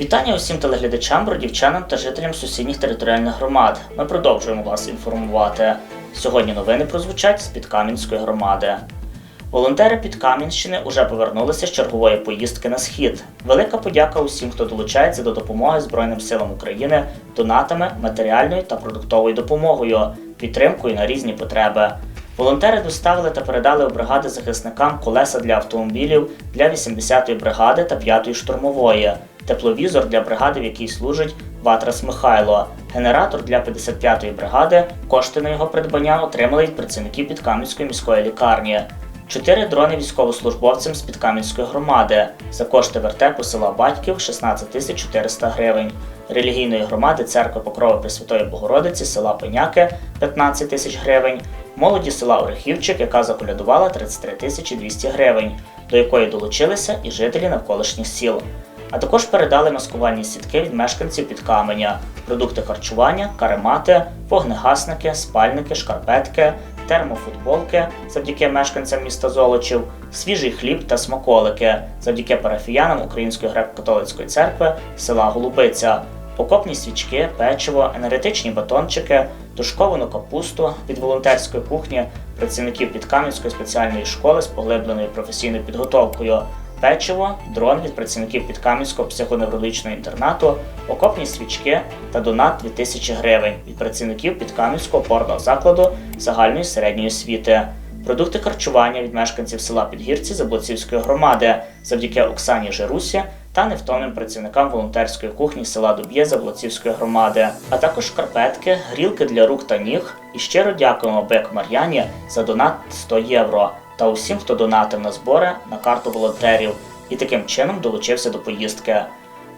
Вітання усім телеглядачам, бродівчанам та жителям сусідніх територіальних громад. Ми продовжуємо вас інформувати. Сьогодні новини прозвучать з Підкам'янської громади. Волонтери Підкам'янщини уже повернулися з чергової поїздки на схід. Велика подяка усім, хто долучається до допомоги Збройним силам України донатами, матеріальною та продуктовою допомогою, підтримкою на різні потреби. Волонтери доставили та передали у бригади захисникам колеса для автомобілів для 80-ї бригади та 5-ї штурмової, тепловізор для бригади, в якій служить Ватрас Михайло, генератор для 55-ї бригади. Кошти на його придбання отримали від працівників Підкам'янської міської лікарні. Чотири дрони військовослужбовцям з Підкам'янської громади за кошти вертепу села Батьків 16 тисяч 400 гривень, релігійної громади церкви Покрови Пресвятої Богородиці села Пеняки 15 тисяч гривень, молоді села Орехівчик, яка заколядувала 33 тисячі 200 гривень, до якої долучилися і жителі навколишніх сіл. А також передали маскувальні сітки від мешканців Підкаменя, продукти харчування, каремати, вогнегасники, спальники, шкарпетки, термофутболки завдяки мешканцям міста Золочів, свіжий хліб та смаколики завдяки парафіянам Української греко-католицької церкви села Голубиця, окопні свічки, печиво, енергетичні батончики, тушковану капусту від волонтерської кухні працівників Підкам'янської спеціальної школи з поглибленою професійною підготовкою. Печиво, дрон від працівників Підкам'янського психоневрологічного інтернату, окопні свічки та донат 2000 гривень від працівників Підкам'янського опорного закладу загальної середньої освіти. Продукти харчування від мешканців села Підгірці Заблоцівської громади завдяки Оксані Жирусі та невтомним працівникам волонтерської кухні села Дуб'є Заблоцівської громади, а також шкарпетки, грілки для рук та ніг. І щиро дякуємо Бек Мар'яні за донат 100 євро та усім, хто донатив на збори на карту волонтерів і таким чином долучився до поїздки.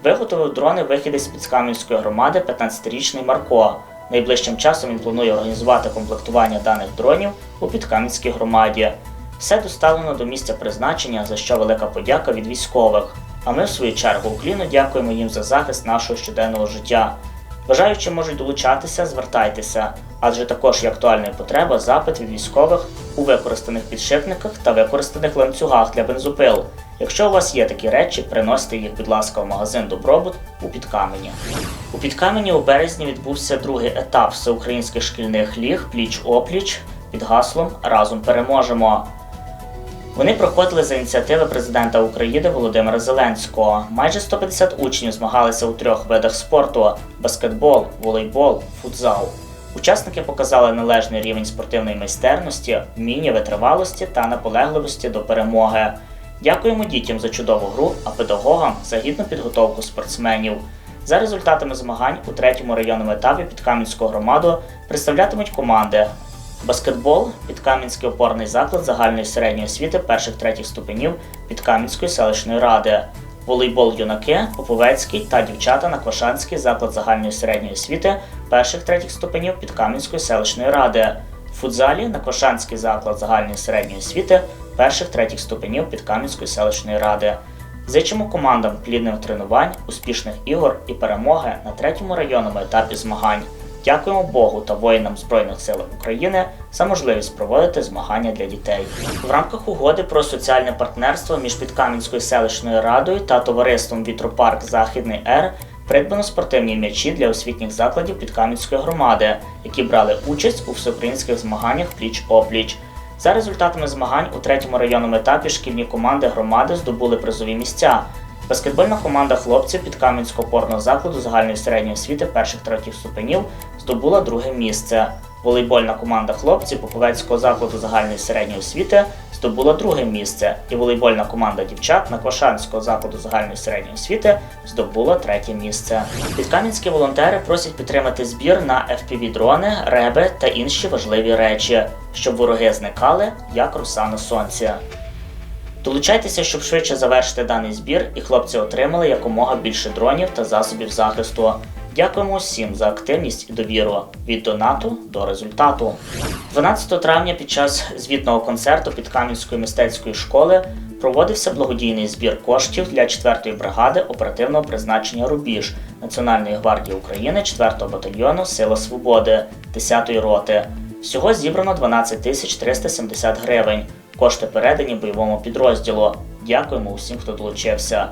Виготовив дрони вихідець з Підскам'янської громади 15-річний Марко. Найближчим часом він планує організувати комплектування даних дронів у Підкам'янській громаді. Все доставлено до місця призначення, за що велика подяка від військових. А ми, в свою чергу, уклінно дякуємо їм за захист нашого щоденного життя. Бажаючи можуть долучатися, звертайтеся, адже також є актуальною потреба запит від військових у використаних підшипниках та використаних ланцюгах для бензопил. Якщо у вас є такі речі, приносьте їх, будь ласка, в магазин Добробут у Підкамені. У Підкамені у березні відбувся другий етап всеукраїнських шкільних ліг пліч-опліч під гаслом Разом переможемо. Вони проходили за ініціативи президента України Володимира Зеленського. Майже 150 учнів змагалися у трьох видах спорту: баскетбол, волейбол, футзал. Учасники показали належний рівень спортивної майстерності, вміння витривалості та наполегливості до перемоги. Дякуємо дітям за чудову гру, а педагогам за гідну підготовку спортсменів. За результатами змагань у третьому районному етапі Підкам'янську громаду представлятимуть команди Баскетбол Підкам'янський опорний заклад загальної середньої освіти перших третіх ступенів Підкам'янської селищної ради. Волейбол юнаки, Поповецький та дівчата Наквашанський заклад загальної середньої освіти перших третіх ступенів Підкам'янської селищної ради. В футзалі Наквашанський заклад загальної середньої освіти перших третіх ступенів Підкам'янської селищної ради. Зичимо командам плідних тренувань, успішних ігор і перемоги на третьому районному етапі змагань. Дякуємо Богу та воїнам Збройних сил України за можливість проводити змагання для дітей. В рамках угоди про соціальне партнерство між Підкам'янською селищною радою та товариством Вітропарк Західний Р придбано спортивні м'ячі для освітніх закладів Підкам'янської громади, які брали участь у всеукраїнських змаганнях пліч-опліч. За результатами змагань у третьому районному етапі шкільні команди громади здобули призові місця. Баскетбольна команда хлопців Підкам'янського опорного закладу загальної середньої освіти перших третіх ступенів здобула друге місце. Волейбольна команда хлопців Поповецького закладу загальної середньої освіти здобула друге місце, і волейбольна команда дівчат Наквашанського закладу загальної середньої освіти здобула третє місце. Підкам'янські волонтери просять підтримати збір на FPV-дрони, реби та інші важливі речі, щоб вороги зникали, як роса на сонці. Долучайтеся, щоб швидше завершити даний збір, і хлопці отримали якомога більше дронів та засобів захисту. Дякуємо усім за активність і довіру від донату до результату. 12 травня під час звітного концерту Підкам'янської мистецької школи проводився благодійний збір коштів для 4-ї бригади оперативного призначення Рубіж Національної гвардії України 4-го батальйону Сила Свободи 10-ї роти. Всього зібрано 12 тисяч 370 гривень. Кошти передані бойовому підрозділу. Дякуємо усім, хто долучився.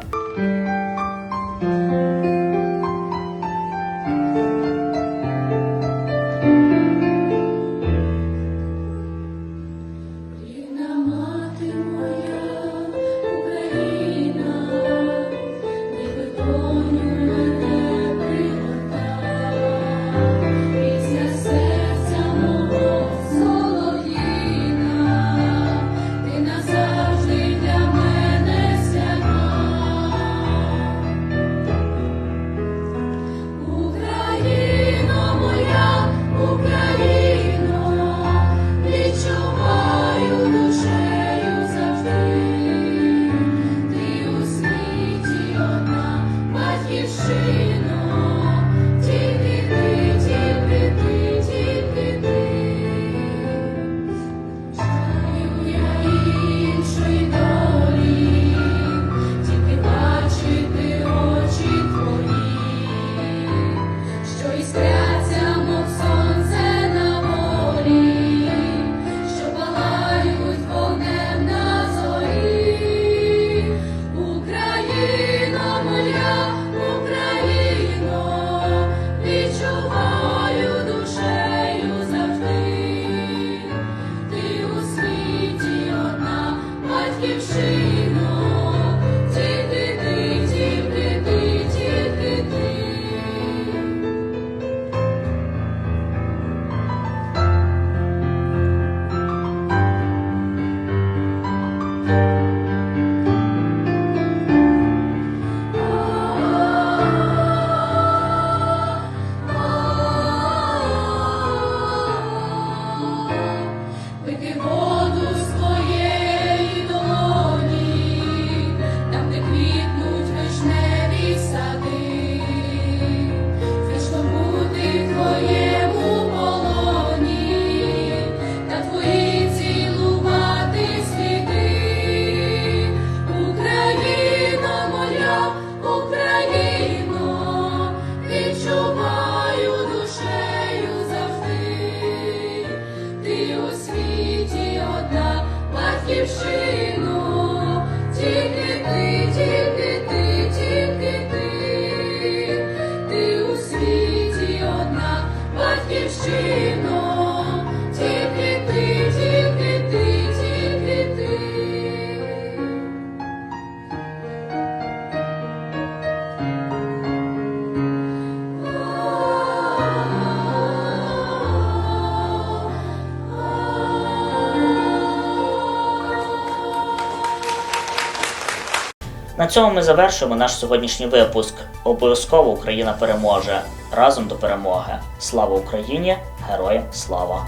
you. que chega. На цьому ми завершуємо наш сьогоднішній випуск. Обов'язково Україна переможе разом до перемоги. Слава Україні! Героям слава!